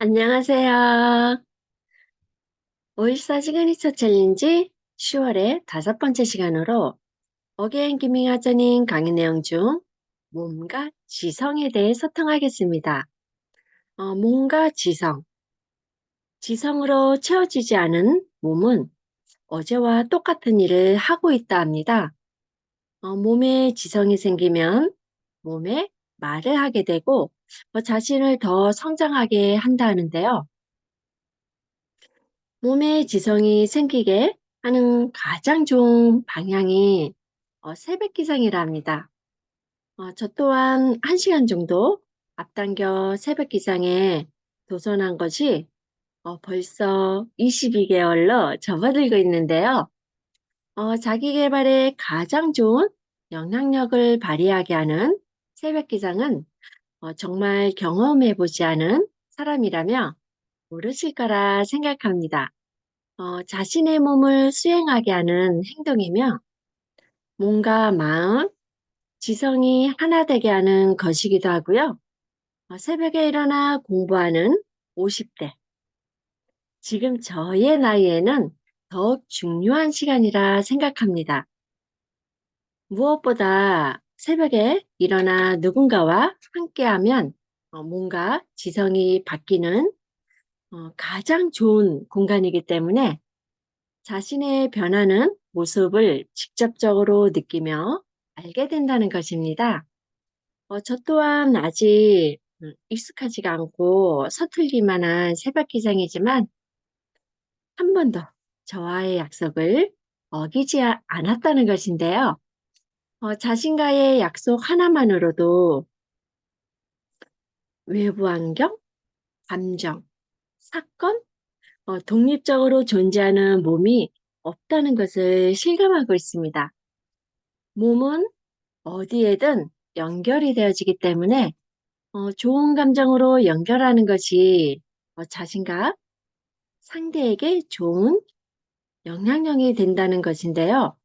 안녕하세요. 514 시그니처 챌린지 10월의 다섯 번째 시간으로 어게인 기밍 하자님 강의 내용 중 몸과 지성에 대해 소통하겠습니다. 어, 몸과 지성. 지성으로 채워지지 않은 몸은 어제와 똑같은 일을 하고 있다 합니다. 어, 몸에 지성이 생기면 몸에 말을 하게 되고 어, 자신을 더 성장하게 한다 하는데요. 몸에 지성이 생기게 하는 가장 좋은 방향이 어, 새벽 기상이라 합니다. 어, 저 또한 1시간 정도 앞당겨 새벽 기상에 도전한 것이 어, 벌써 22개월로 접어들고 있는데요. 어, 자기 개발에 가장 좋은 영향력을 발휘하게 하는 새벽 기상은 어, 정말 경험해 보지 않은 사람이라면 모르실 거라 생각합니다. 어, 자신의 몸을 수행하게 하는 행동이며 몸과 마음, 지성이 하나 되게 하는 것이기도 하고요. 어, 새벽에 일어나 공부하는 50대. 지금 저의 나이에는 더욱 중요한 시간이라 생각합니다. 무엇보다 새벽에 일어나 누군가와 함께하면 어, 뭔가 지성이 바뀌는 어, 가장 좋은 공간이기 때문에 자신의 변하는 모습을 직접적으로 느끼며 알게 된다는 것입니다. 어, 저 또한 아직 음, 익숙하지가 않고 서툴기만 한 새벽 기상이지만 한 번도 저와의 약속을 어기지 아- 않았다는 것인데요. 어, 자신과의 약속 하나만으로도 외부 환경, 감정, 사건, 어, 독립적으로 존재하는 몸이 없다는 것을 실감하고 있습니다. 몸은 어디에든 연결이 되어지기 때문에 어, 좋은 감정으로 연결하는 것이 어, 자신과 상대에게 좋은 영향력이 된다는 것인데요.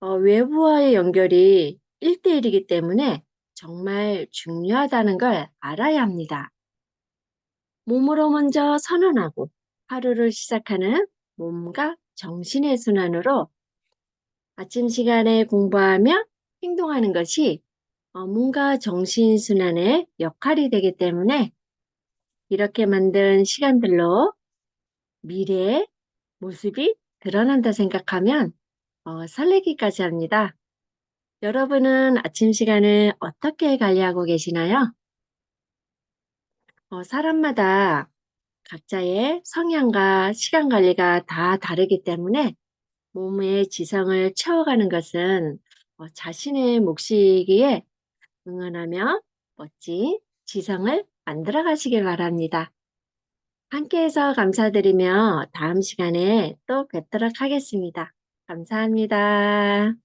어, 외부와의 연결이 1대1이기 때문에 정말 중요하다는 걸 알아야 합니다. 몸으로 먼저 선언하고 하루를 시작하는 몸과 정신의 순환으로 아침 시간에 공부하며 행동하는 것이 어, 몸과 정신 순환의 역할이 되기 때문에 이렇게 만든 시간들로 미래의 모습이 드러난다 생각하면 어, 설레기까지 합니다. 여러분은 아침 시간을 어떻게 관리하고 계시나요? 어, 사람마다 각자의 성향과 시간 관리가 다 다르기 때문에 몸의 지성을 채워가는 것은 어, 자신의 몫이기에 응원하며 멋진 지성을 만들어 가시길 바랍니다. 함께해서 감사드리며 다음 시간에 또 뵙도록 하겠습니다. 감사합니다.